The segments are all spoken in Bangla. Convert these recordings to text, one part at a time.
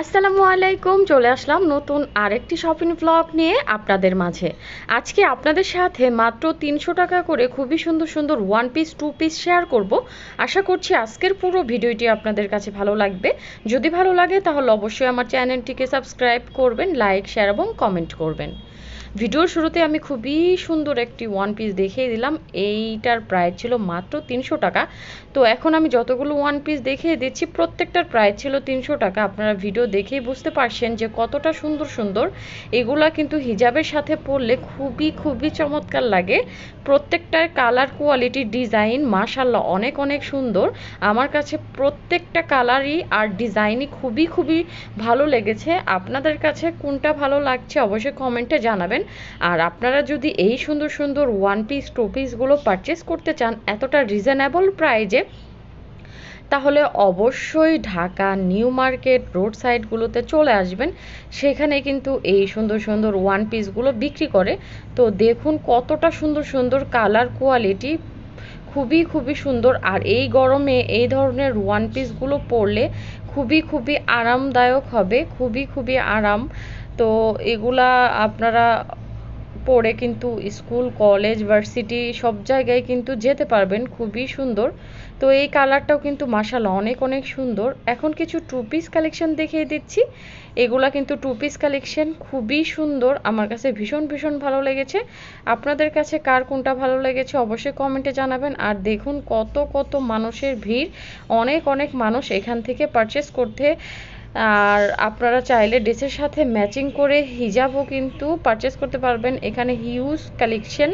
আসসালামু আলাইকুম, চলে আসলাম নতুন আরেকটি শপিং ব্লগ নিয়ে আপনাদের মাঝে। আজকে আপনাদের সাথে মাত্র তিনশো টাকা করে খুবই সুন্দর সুন্দর one piece two piece share করব। আশা করছি আজকের পুরো ভিডিওটি আপনাদের কাছে ভালো লাগবে। যদি ভালো লাগে তাহলে অবশ্যই আমার চ্যানেলটিকে সাবস্ক্রাইব করবেন লাইক শেয়ার এবং কমেন্ট করবেন। ভিডিওর শুরুতে আমি খুবই সুন্দর একটি ওয়ান পিস দেখিয়ে দিলাম। এইটার প্রাইস ছিল মাত্র তিনশো টাকা। তো এখন আমি যতগুলো ওয়ান পিস দেখিয়ে দিচ্ছি, প্রত্যেকটার প্রাইস ছিল তিনশো টাকা। আপনারা ভিডিও দেখেই বুঝতে পারছেন যে কতটা সুন্দর সুন্দর। এগুলা কিন্তু হিজাবের সাথে পরলে খুবই খুবই চমৎকার লাগে। প্রত্যেকটার কালার কোয়ালিটি ডিজাইন মাশাল্লাহ অনেক অনেক সুন্দর। আমার কাছে প্রত্যেকটা কালারই আর ডিজাইনই খুবই খুবই ভালো লেগেছে। আপনাদের কাছে কোনটা ভালো লাগছে অবশ্যই কমেন্টে জানাবেন। আর আপনারা যদি এই সুন্দর সুন্দর ওয়ান পিস টু পিসগুলো পারচেস করতে চান, এতটা রিজনেবল প্রাইজে তাহলে অবশ্যই ঢাকা, নিউ মার্কেট রোড সাইডগুলোতে চলে আসবেন। সেখানে কিন্তু এই সুন্দর সুন্দর ওয়ান পিসগুলো বিক্রি করে। তো দেখুন কতটা সুন্দর সুন্দর কালার কোয়ালিটি খুবই খুবই সুন্দর। আর এই গরমে এই ধরনের ওয়ান পিসগুলো পরলে খুবই খুবই আরামদায়ক হবে, খুবই খুবই আরাম। তো এগুলা আপনারা পরে কিন্তু স্কুল, কলেজ, ভার্সিটি সব জায়গায় কিন্তু যেতে পারবেন। খুবই সুন্দর। তো এই কালারটাও কিন্তু মাসাল অনেক অনেক সুন্দর। এখন কিছু টু পিস কালেকশন দেখিয়ে দিচ্ছি। এগুলা কিন্তু টু পিস কালেকশন খুবই সুন্দর। আমার কাছে ভীষণ ভীষণ ভালো লেগেছে। আপনাদের কাছে কার কোনটা ভালো লেগেছে অবশ্যই কমেন্টে জানাবেন। আর দেখুন কত কত মানুষের ভিড়। অনেক অনেক মানুষ এখান থেকে পারচেস করতে আর আপনারা চাইলে ড্রেসের সাথে ম্যাচিং করে হিজাবও কিন্তু পারচেস করতে পারবেন। এখানে হিউজ কালেকশন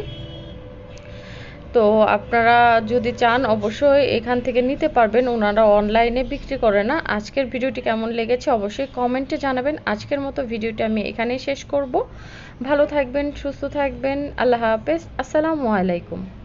তো আপনারা যদি চান, অবশ্যই এখান থেকে নিতে পারবেন। ওনারা অনলাইনে বিক্রি করে না। আজকের ভিডিওটি কেমন লেগেছে অবশ্যই কমেন্টে জানাবেন। আজকের মতো ভিডিওটি আমি এখানেই শেষ করব। ভালো থাকবেন, সুস্থ থাকবেন। আল্লাহ হাফেজ। আসসালামু আলাইকুম।